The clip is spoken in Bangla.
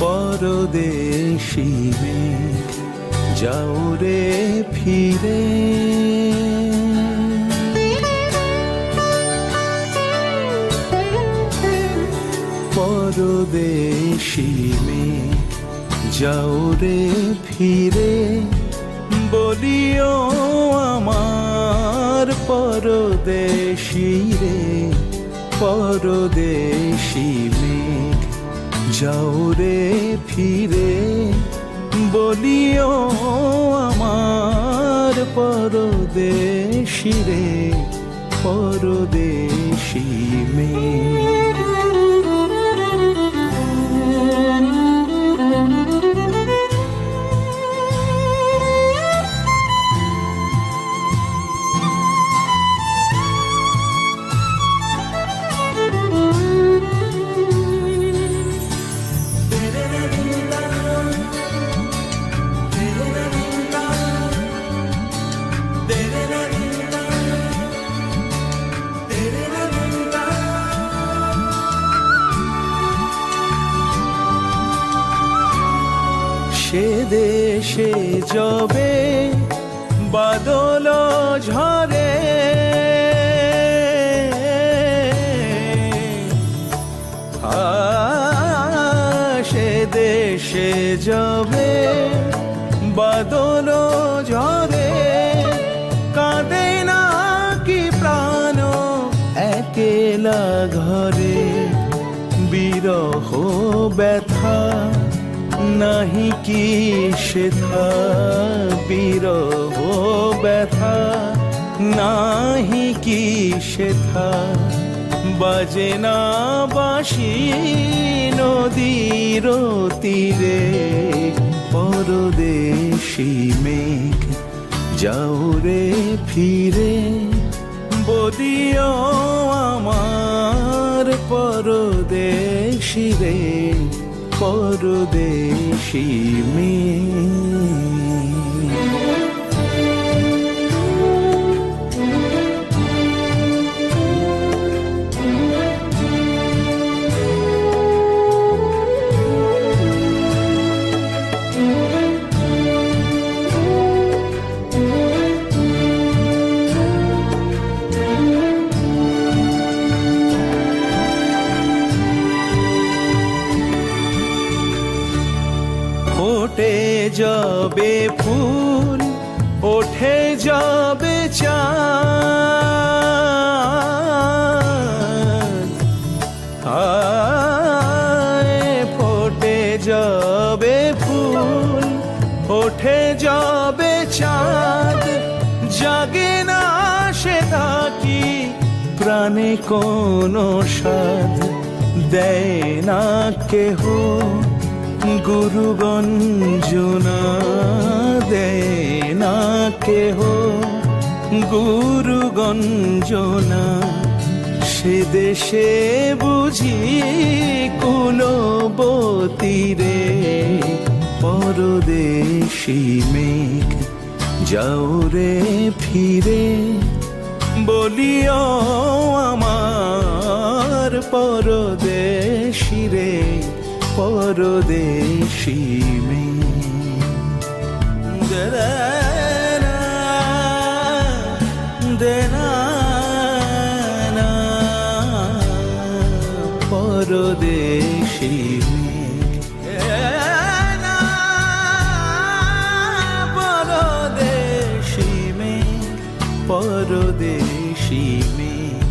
পরদেশি যাও রে ফিরে। পরদেশি মেঘ যাও রে ফিরে, বলিও আমার পরদেশি রে, পরদেশি মেঘ যাও রে ফিরে, বলিও আমার পরদেশি রে, পরদেশি সে দেশে যবে বাদল ঝরে। সে দেশে যবে বাদল ঝরে। কাঁদে না কি প্রাণ একেলা ঘরে। বিরহ ব্যথা নাহি কি সেথা বিরহ ব্যথা, নাহি কি সেথা বাজে না বাসি নদীর তীরে, পরদেশি মেঘ, যাও রে ফিরে বলিও আমার পরদেশি রে। পরদেশি মেয়ে ফোটে যাবে ফুল, ওঠে যাবে আয়, ফোটে যাবে ফুল, ওঠে যাবে চাঁদ। জাগে না সে থাকি, প্রাণে কোনো সাধ দেয় না কেহ। গুরু গঞ্জনা দেয় না কেহ। গুরু গঞ্জনা সে দেশে বুঝি কুলবতীরে পরদেশি মেঘ যাও রে ফিরে, বলিও আমার পরদেশি রে। পরদেশি দেনা দেনা পরদেশি পরদেশি মেঘ পরদেশি মেঘ